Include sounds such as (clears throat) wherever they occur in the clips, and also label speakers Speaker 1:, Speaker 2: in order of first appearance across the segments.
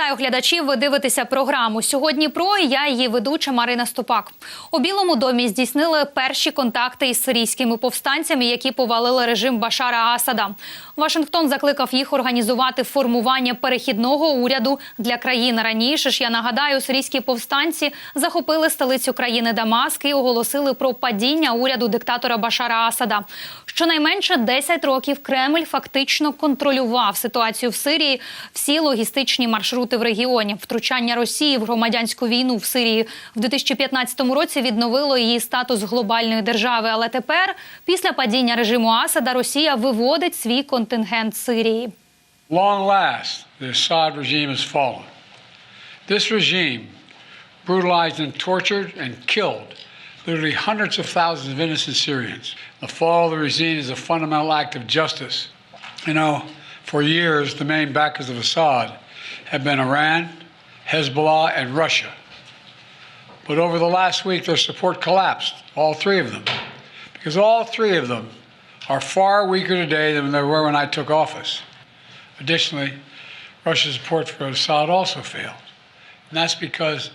Speaker 1: Вітаю глядачів. Ви дивитеся програму сьогодні. Про я її ведуча Марина Ступак. У Білому домі здійснили перші контакти із сирійськими повстанцями, які повалили режим Башара Асада. Вашингтон закликав їх організувати формування перехідного уряду для країни. Раніше ж я нагадаю, сирійські повстанці захопили столицю країни Дамаск і оголосили про падіння уряду диктатора Башара Асада. Щонайменше 10 років Кремль фактично контролював ситуацію в Сирії, всі логістичні маршрути в регіоні. Втручання Росії в громадянську війну в Сирії в 2015 році відновило її статус глобальної держави. Але тепер, після падіння режиму Асада, Росія виводить свій контингент з Сирії.
Speaker 2: Long last, the Assad regime has fallen. This regime brutalized and tortured and killed literally hundreds of thousands of innocent Syrians. The fall of the regime is a fundamental act of justice. You know, for years, the main backers of Assad have been Iran, Hezbollah, and Russia. But over the last week, their support collapsed, all three of them, because all three of them are far weaker today than they were when I took office. Additionally, Russia's support for Assad also failed. And that's because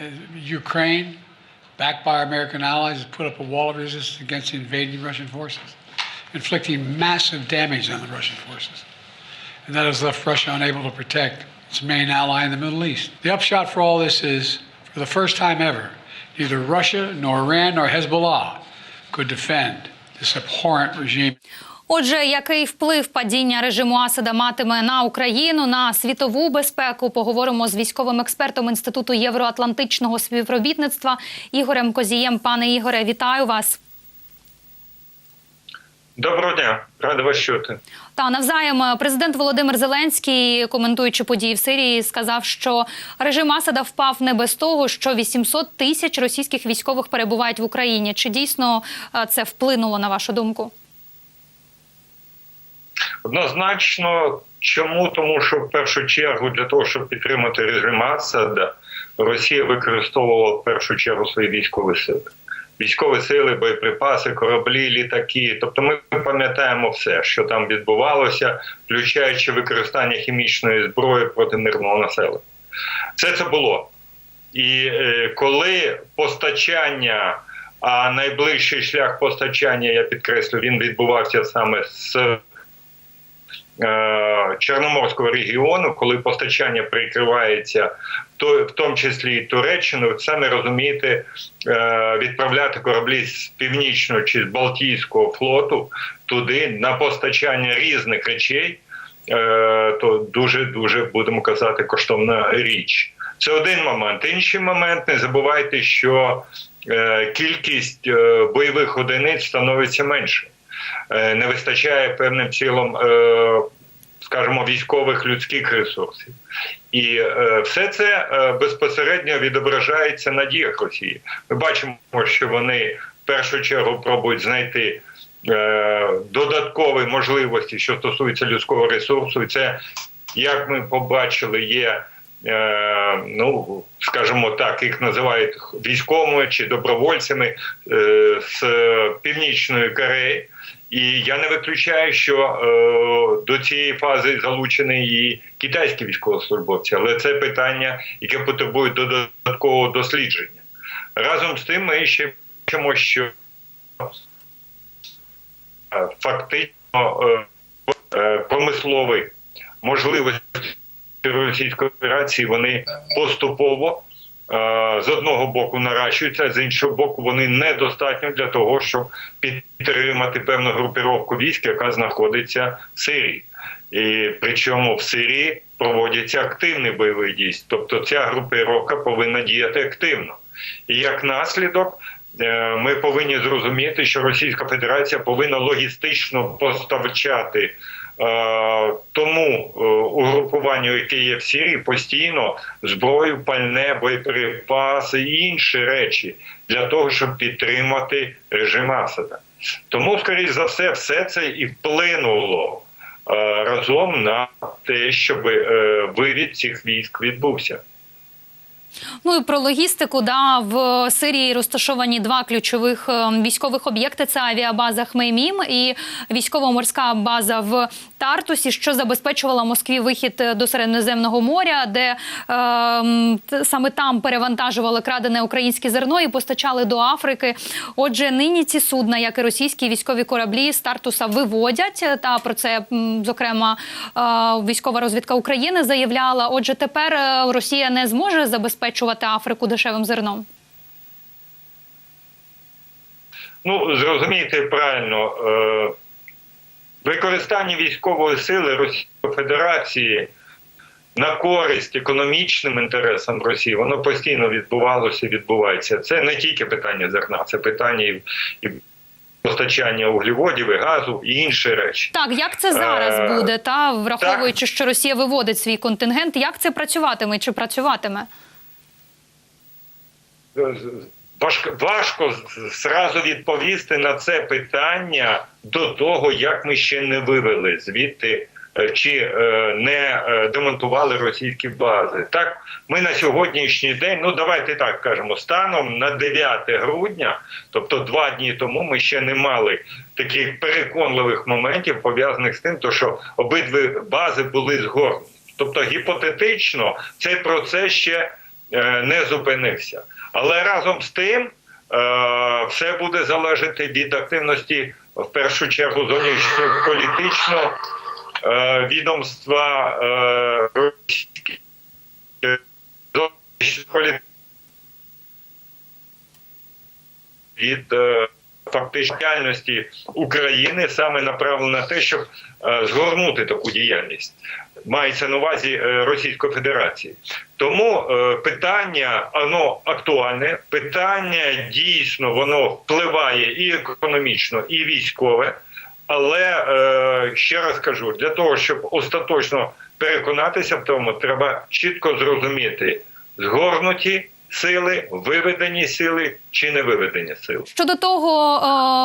Speaker 2: uh, Ukraine, backed by our American allies, has put up a wall of resistance against the invading Russian forces, inflicting massive damage on the Russian forces. And that has left Russia unable to protect its main ally in the Middle East. The upshot for all this is, for the first time ever, neither Russia, nor Iran, nor Hezbollah could defend this abhorrent regime.
Speaker 1: Отже, який вплив падіння режиму Асада матиме на Україну на світову безпеку? Поговоримо з військовим експертом інституту євроатлантичного співробітництва Ігорем Козієм. Пане Ігоре, вітаю вас.
Speaker 3: Доброго дня, рада вас чути.
Speaker 1: Та навзаєм е, президент Володимир Зеленський, коментуючи події в Сирії, сказав, що режим Асада впав не без того, що 800 тисяч російських військових перебувають в Україні. Чи дійсно е, це вплинуло на вашу думку?
Speaker 3: Однозначно, чому? Тому що в першу чергу для того, щоб підтримати режим Асада, Росія використовувала в першу чергу свої військові сили. Військові сили, боєприпаси, кораблі, літаки. Тобто ми пам'ятаємо все, що там відбувалося, включаючи використання хімічної зброї проти мирного населення. Все це було. І е, коли постачання, а найближчий шлях постачання, я підкреслю, він відбувався саме з Чорноморського регіону, коли постачання прикривається, то в тому числі і Туреччину, ви самі розумієте, е, відправляти кораблі з північного чи з Балтійського флоту туди на постачання різних речей, е, то дуже дуже будемо казати коштовна річ. Це один момент. Інший момент не забувайте, що е, кількість е, бойових одиниць становиться менше. Е, Не вистачає певним цілом, е, скажімо, військових людських ресурсів. І е, все це безпосередньо відображається на діях Росії. Ми бачимо, що вони в першу чергу пробують знайти додаткові можливості, що стосується людського ресурсу. І це, як ми побачили, є. Ну, скажімо так, їх називають військовими чи добровольцями з північної Кореї. І я не виключаю, що е, до цієї фази залучені і китайські військовослужбовці, але це питання, яке потребує додаткового дослідження. Разом з тим, ми ще бачимо, що е, фактично е, промислові можливості російської операції вони поступово з одного боку наращуються, з іншого боку, вони недостатньо для того, щоб підтримати певну групіровку військ, яка знаходиться в Сирії. І причому в Сирії проводяться активні бойові дії. Тобто ця групіровка повинна діяти активно. І як наслідок. е, Ми повинні зрозуміти, що Російська Федерація повинна логістично постачати е, тому е, угрупуванню, яке є в Сирії, постійно зброю, пальне, боєприпаси і інші речі для того, щоб підтримати режим Асада. Тому, скоріш за все, все це і вплинуло е, разом на те, щоб е, вивід цих військ відбувся.
Speaker 1: Ну і про логістику, да, в Сирії розташовані два ключових е, військових об'єкти: це авіабаза Хмеймім і військово-морська база в Тартусі, що забезпечувала Москві вихід е, до Середземного моря, де е, саме там перевантажували крадене українське зерно і постачали до Африки. Отже, нині ці судна, як і російські військові кораблі, з Тартуса виводять. е, Та про це зокрема е, військова розвідка України заявляла. Отже, тепер Росія не зможе забезпечувати Африку дешевим зерном.
Speaker 3: Ну, зрозумійте правильно, е, використання військової сили Російської Федерації на користь економічним інтересам Росії, воно постійно відбувалося і відбувається. Це не тільки питання зерна, це питання і, і постачання углеводів, і газу і інші речі.
Speaker 1: Так, як це зараз
Speaker 3: Е,
Speaker 1: буде? Та враховуючи, що Росія виводить свій контингент, як це працюватиме чи працюватиме?
Speaker 3: Важко, важко зразу відповісти на це питання до того, як ми ще не вивели звідти е, чи е, не е, демонтували російські бази. Так, ми на сьогоднішній день, ну давайте так кажемо, станом на 9 грудня, тобто два дні тому, ми ще не мали таких переконливих моментів пов'язаних з тим, що обидві бази були згорнуті. Тобто гіпотетично цей процес ще не зупинився. Але разом з тим е, все буде залежати від активності в першу чергу зовнішньополітичного е, відомства е, від фактичної діяльності України саме направлено на те, щоб е, згорнути таку діяльність. Мається на увазі е, Російської Федерації. Тому е, питання воно актуальне. Питання дійсно воно впливає і економічно, і військове. Але ще раз кажу: для того, щоб остаточно переконатися в тому, треба чітко зрозуміти згорнуті сили, виведені сили чи не виведені сили.
Speaker 1: Щодо того,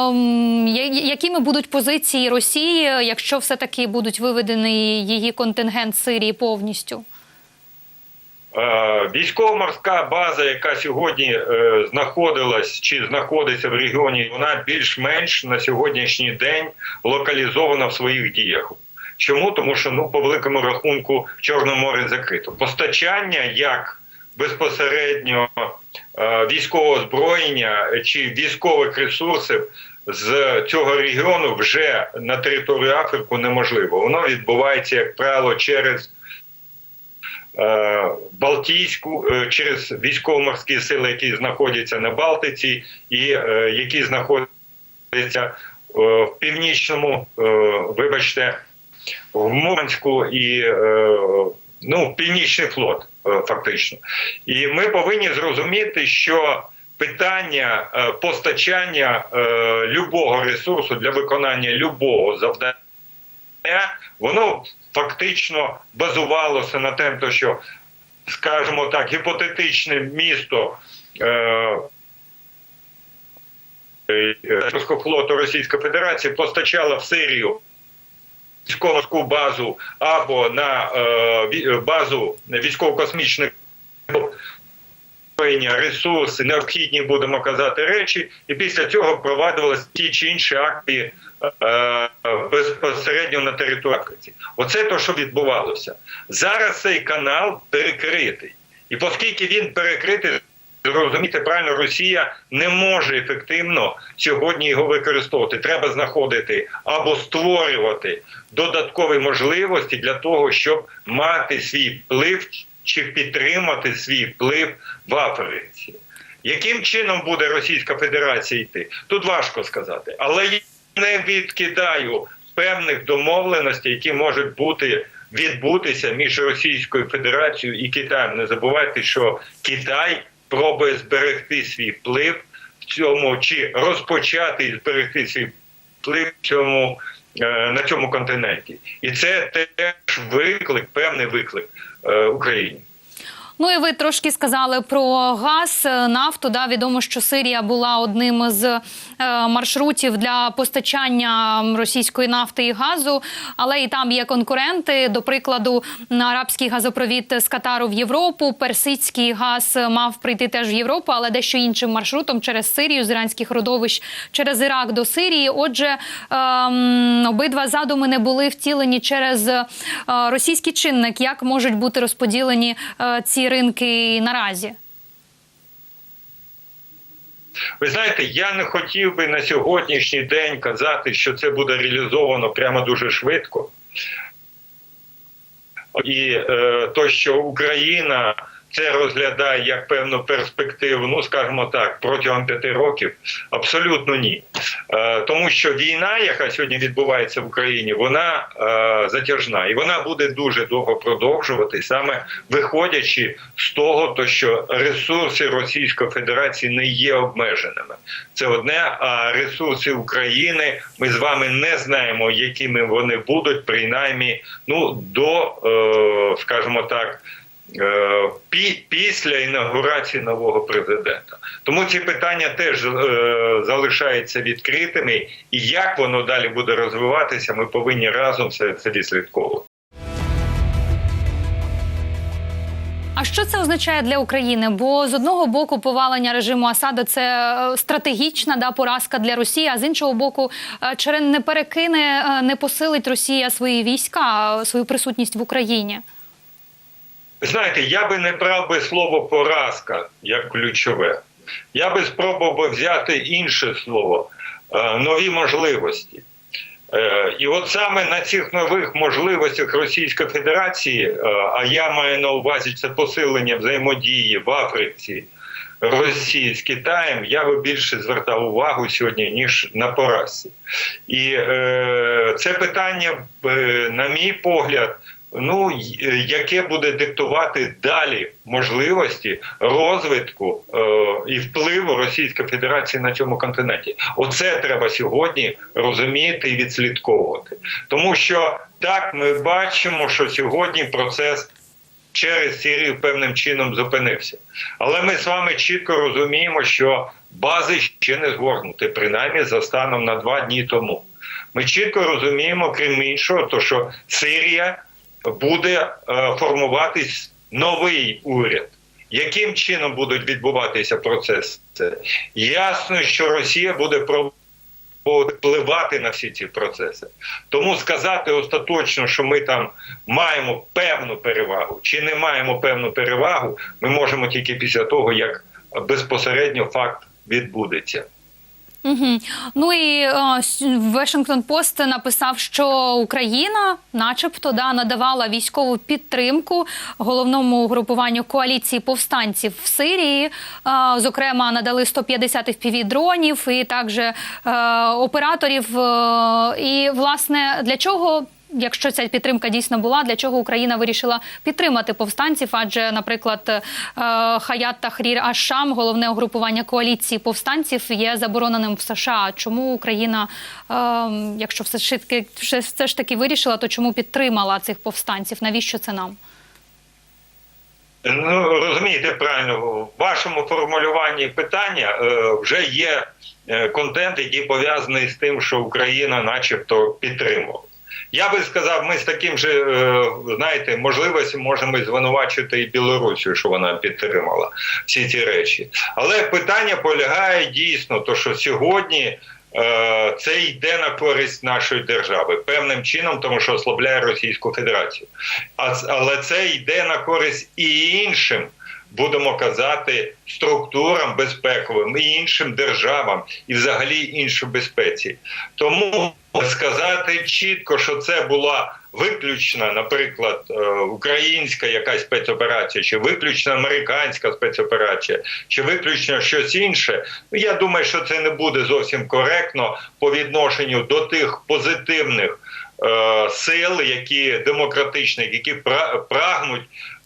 Speaker 1: ем, якими будуть позиції Росії, якщо все таки будуть виведений її контингент Сирії повністю?
Speaker 3: Е, Військово-морська база, яка сьогодні е, знаходилась чи знаходиться в регіоні, вона більш-менш на сьогоднішній день локалізована в своїх діях. Чому? Тому що ну по великому рахунку Чорне море закрито. Постачання як безпосередньо е, військового озброєння чи військових ресурсів з цього регіону вже на територію Африку неможливо. Воно відбувається, як правило, через е, Балтійську е, через військово-морські сили, які знаходяться на Балтиці, і які знаходяться в північному, вибачте, в Мурманську і ну, Північний флот, фактично. І ми повинні зрозуміти, що питання е, постачання е, любого ресурсу для виконання любого завдання воно фактично базувалося на тому, що, скажімо так, гіпотетичне місто е, е, флоту Російської Федерації постачало в Сирію військово базу або на е, базу військово-космічних ресурси, необхідні будемо казати речі, і після цього провадились ті чи інші акції е, безпосередньо на території Африці. Оце то, що відбувалося. Зараз цей канал перекритий. І оскільки він перекритий, зрозуміти правильно, Росія не може ефективно сьогодні його використовувати. Треба знаходити або створювати додаткові можливості для того, щоб мати свій вплив чи підтримати свій вплив в Африці. Яким чином буде Російська Федерація йти? Тут важко сказати, але я не відкидаю певних домовленостей, які можуть бути відбутися між Російською Федерацією і Китаєм. Не забувайте, що Китай пробує зберегти свій вплив в цьому чи розпочати і зберегти свій вплив в цьому е, на цьому континенті, і це теж виклик, певний виклик е, Україні.
Speaker 1: Ну і ви трошки сказали про газ, е, нафту. Да, відомо, що Сирія була одним з е, маршрутів для постачання російської нафти і газу, але і там є конкуренти. До прикладу, арабський газопровід з Катару в Європу, персидський газ мав прийти теж в Європу, але дещо іншим маршрутом через Сирію з іранських родовищ через Ірак до Сирії. Отже, ем, обидва задуми не були втілені через е, російський чинник. Як можуть бути розподілені е, ринки наразі?
Speaker 3: Ви знаєте, я не хотів би на сьогоднішній день казати, що це буде реалізовано прямо дуже швидко. І е, то, що Україна це розглядає як певну перспективу, ну скажімо так, протягом п'яти років, абсолютно ні. Е, тому що війна, яка сьогодні відбувається в Україні, вона е, затяжна і вона буде дуже довго продовжувати, саме виходячи з того, то що ресурси Російської Федерації не є обмеженими. Це одне, а ресурси України ми з вами не знаємо, якими вони будуть, принаймні, ну до, е, скажімо так. Е, пі- Після інаугурації нового президента, тому ці питання теж е, залишаються відкритими, і як воно далі буде розвиватися, ми повинні разом це, це відслідковувати.
Speaker 1: А що це означає для України? Бо з одного боку повалення режиму Асада це е, стратегічна да поразка для Росії. А з іншого боку, чи не перекине, не посилить Росія свої війська, свою присутність в Україні?
Speaker 3: Знаєте, я би не брав би слово поразка як ключове. Я би спробував взяти інше слово е, нові можливості. Е, І от саме на цих нових можливостях Російської Федерації, е, а я маю на увазі це посилення взаємодії в Африці, Росії з Китаєм, я би більше звертав увагу сьогодні, ніж на поразці. І е, це питання, на мій погляд, ну е, яке буде диктувати далі можливості розвитку е, і впливу Російської Федерації на цьому континенті. Оце треба сьогодні розуміти і відслідковувати, тому що так ми бачимо, що сьогодні процес. Через Сирію певним чином зупинився. Але ми з вами чітко розуміємо, що бази ще не згорнуті, принаймні за станом на два дні тому. Ми чітко розуміємо, крім іншого, то що Сирія буде е, формуватись новий уряд. Яким чином будуть відбуватися процеси? Ясно, що Росія буде пробувати впливати на всі ці процеси. Тому сказати остаточно, що ми там маємо певну перевагу чи не маємо певну перевагу, ми можемо тільки після того, як безпосередньо факт відбудеться.
Speaker 1: Угу. Ну і Вашингтон Пост написав, що Україна, начебто, да надавала військову підтримку головному угрупуванню коаліції повстанців в Сирії. А, Зокрема, надали 150 fpv дронів і також а, операторів. Е, І власне для чого? Якщо ця підтримка дійсно була, для чого Україна вирішила підтримати повстанців? Адже, наприклад, е, Хаят Тахрір Аш-Шам, головне угрупування коаліції повстанців, є забороненим в США. Чому Україна, е, якщо все ж таки все ж таки вирішила, то чому підтримала цих повстанців? Навіщо це нам?
Speaker 3: Ну розумієте правильно, в вашому формулюванні питання е, вже є е, контент, який пов'язаний з тим, що Україна, начебто, підтримувала. Я би сказав, ми з таким же е, знаєте можливостю можемо звинувачити і Білорусію, що вона підтримала всі ці речі. Але питання полягає дійсно, то що сьогодні. е, Це йде на користь нашої держави певним чином, тому що ослабляє Російську Федерацію. Але це йде на користь і іншим, будемо казати, структурам безпековим і іншим державам, і взагалі іншій безпеці. Тому сказати чітко, що це була виключна, наприклад, е, українська якась спецоперація, чи виключно американська спецоперація, чи виключно щось інше. Я думаю, що це не буде зовсім коректно по відношенню до тих позитивних. е, Сил, які демократичні, які пра- прагнуть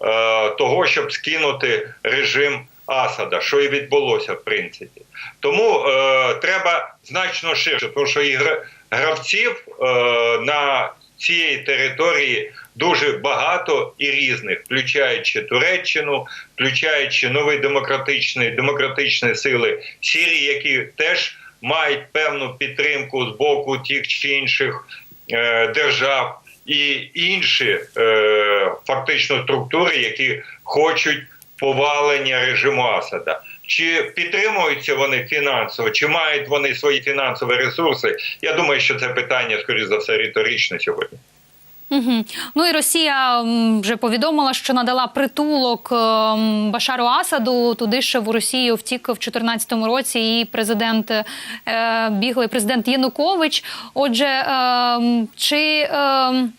Speaker 3: е, того, щоб скинути режим Асада, що і відбулося в принципі. Тому е, треба значно ширше, тому що і гра- гравців е, на цієї території дуже багато і різних, включаючи Туреччину, включаючи нові демократичні демократичні сили Сірії, які теж мають певну підтримку з боку тих чи інших е, держав, і інші е, фактично структури, які хочуть повалення режиму Асада. Чи підтримуються вони фінансово, чи мають вони свої фінансові ресурси? Я думаю, що це питання, скоріш за все, риторичне сьогодні.
Speaker 1: Угу. Ну і Росія вже повідомила, що надала притулок ем, Башару Асаду. Туди ще в Росію втік в 2014 році і президент е, біглий президент Янукович. Отже, ем, чи, ем,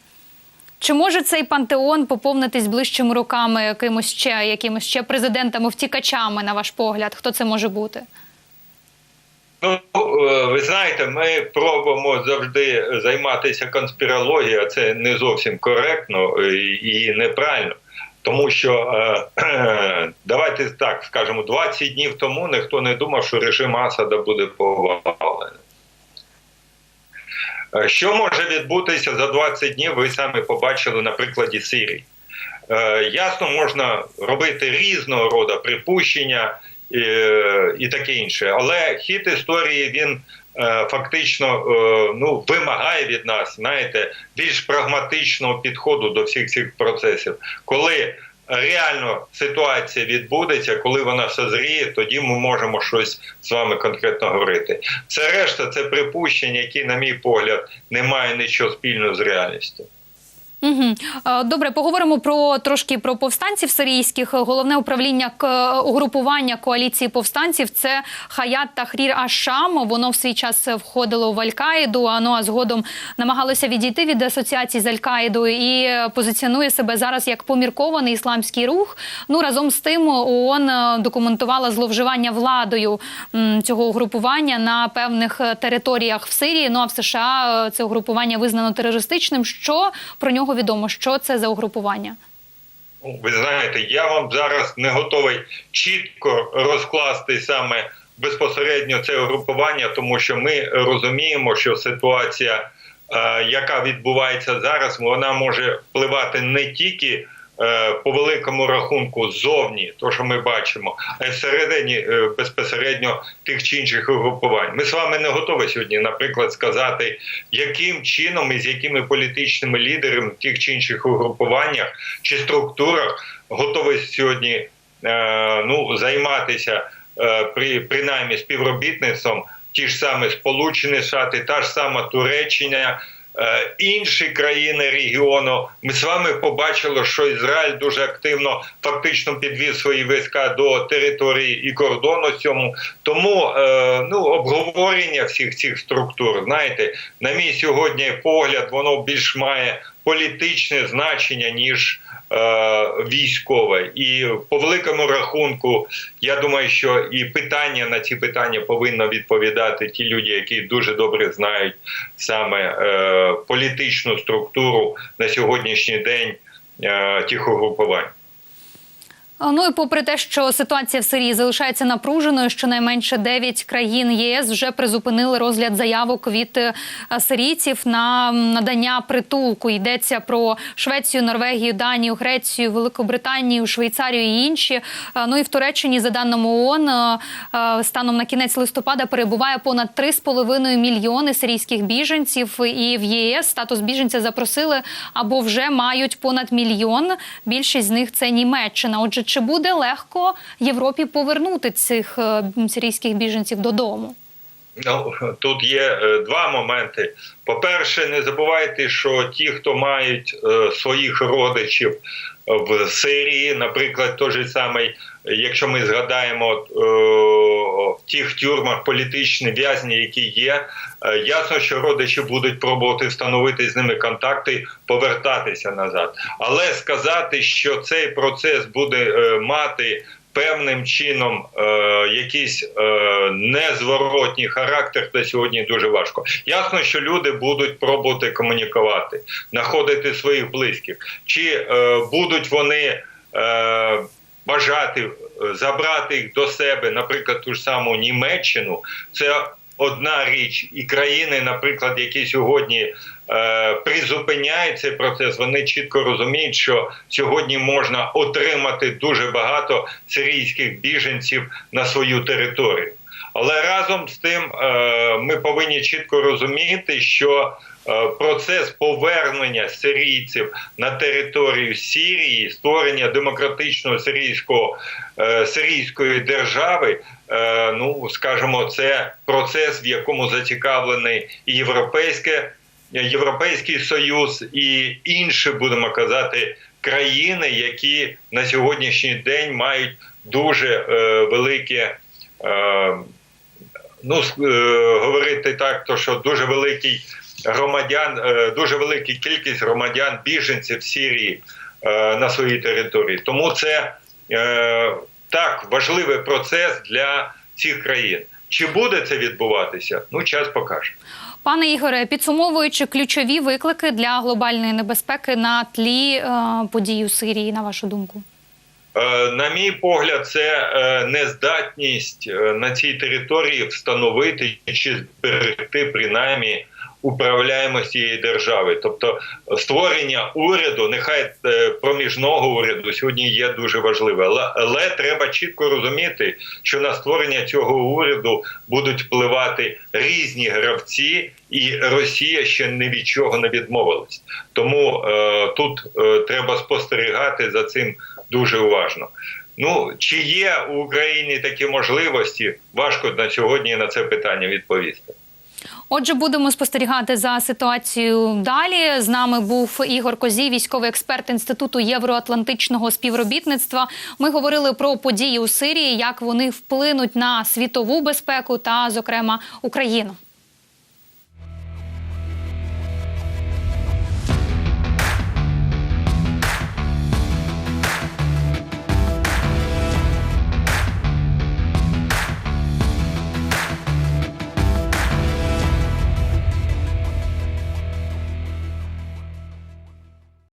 Speaker 1: чи може цей пантеон поповнитись ближчими роками якимось ще якимось ще президентами, втікачами, на ваш погляд? Хто це може бути?
Speaker 3: Ну, е, ви знаєте, ми пробуємо завжди займатися конспірологією, а це не зовсім коректно і неправильно. Тому що е, (clears throat) давайте так скажемо, 20 днів тому ніхто не думав, що режим Асада буде повалений. Е, Що може відбутися за 20 днів? Ви самі побачили на прикладі Сирії. Е, Ясно, можна робити різного роду припущення і, таке інше, але хід історії він е, фактично ну, вимагає від нас, знаєте, більш прагматичного підходу до всіх цих процесів. Коли реально ситуація відбудеться, коли вона созріє, тоді ми можемо щось з вами конкретно говорити. Все решта це припущення, які, на мій погляд, не мають нічого спільного з реальністю.
Speaker 1: Угу. Добре, поговоримо про трошки про повстанців сирійських. Головне управління угрупування коаліції повстанців це Хаят Тахрір Ашам. Воно в свій час входило в Аль-Каїду, а ну а згодом намагалося відійти від асоціації з Аль-Каїдою і позиціонує себе зараз як поміркований ісламський рух. Ну разом з тим ООН е, документувала зловживання владою цього угрупування на певних е, територіях в Сирії. Ну а в США е, це угрупування визнано терористичним. Що про нього відомо? Що це за угрупування?
Speaker 3: Ну, Ви знаєте, я вам зараз не готовий чітко розкласти саме безпосередньо це угрупування, тому що ми розуміємо, що ситуація, е, яка відбувається зараз, вона може впливати не тільки по великому рахунку ззовні, то що ми бачимо, а всередині е, безпосередньо тих чи інших угрупувань. Ми з вами не готові сьогодні, наприклад, сказати, яким чином і з якими політичними лідерами в тих чи інших угрупуваннях чи структурах готові сьогодні е, ну, займатися е, при принаймні співробітництвом ті ж самі Сполучені Штати, та ж сама Туреччина. Е, Інші країни регіону ми з вами побачили, що Ізраїль дуже активно фактично підвів свої війська до території і кордону цьому. Тому е, ну обговорення всіх цих структур, знаєте, на мій сьогодні погляд, воно більш має політичне значення ніж е, військове. І по великому рахунку, я думаю, що і питання на ці питання повинно відповідати ті люди, які дуже добре знають саме е, політичну структуру на сьогоднішній день е, тих угрупувань.
Speaker 1: Ну і попри те, що ситуація в Сирії залишається напруженою, щонайменше 9 країн ЄС вже призупинили розгляд заявок від е, сирійців на надання притулку. Йдеться про Швецію, Норвегію, Данію, Грецію, Великобританію, Швейцарію і інші. Ну і в Туреччині, за даними ООН, е, е, станом на кінець листопада перебуває понад 3,5 мільйони сирійських біженців. І в ЄС статус біженця запросили або вже мають понад мільйон. Більшість з них це Німеччина. Отже, чи буде легко Європі повернути цих е, сирійських біженців додому?
Speaker 3: Ну тут є е, два моменти. По-перше, не забувайте, що ті, хто мають е, своїх родичів в Сирії, наприклад, той же самий, якщо ми згадаємо е, в тих тюрмах політичні в'язні, які є, е, ясно, що родичі будуть пробувати встановити з ними контакти, повертатися назад. Але сказати, що цей процес буде е, мати певним чином е, якийсь е, незворотній характер на сьогодні дуже важко. Ясно, що люди будуть пробувати комунікувати, знаходити своїх близьких, чи е, будуть вони. Е, Бажати е, забрати їх до себе, наприклад, ту ж саму Німеччину, це одна річ, і країни, наприклад, які сьогодні е, призупиняють цей процес. Вони чітко розуміють, що сьогодні можна отримати дуже багато сирійських біженців на свою територію. Але разом з тим е, ми повинні чітко розуміти, що е, процес повернення сирійців на територію Сирії, створення демократичного сирійського сирійської держави, ну скажімо, це процес, в якому зацікавлений і європейське. Європейський союз і інші, будемо казати, країни, які на сьогоднішній день мають дуже е, велике е, ну е, говорити так, то що дуже великий громадян, е, дуже велика кількість громадян біженців Сирії е, на своїй території. Тому це так важливий процес для цих країн. Чи буде це відбуватися? Ну, час покаже.
Speaker 1: Пане Ігоре, підсумовуючи ключові виклики для глобальної небезпеки на тлі е, подій у Сирії, на вашу думку.
Speaker 3: Е, На мій погляд, це е, нездатність е, на цій території встановити чи зберегти принаймні управляємость цієї держави. Тобто створення уряду, нехай проміжного уряду сьогодні є дуже важливе, але, але треба чітко розуміти, що на створення цього уряду будуть впливати різні гравці, і Росія ще ні від чого не відмовилась. Тому е, тут е, треба спостерігати за цим дуже уважно. Ну чи є у Україні такі можливості? Важко на сьогодні на це питання відповісти.
Speaker 1: Отже, будемо спостерігати за ситуацією далі. З нами був Ігор Козій, військовий експерт інституту євроатлантичного співробітництва. Ми говорили про події у Сирії, як вони вплинуть на світову безпеку та, зокрема, Україну.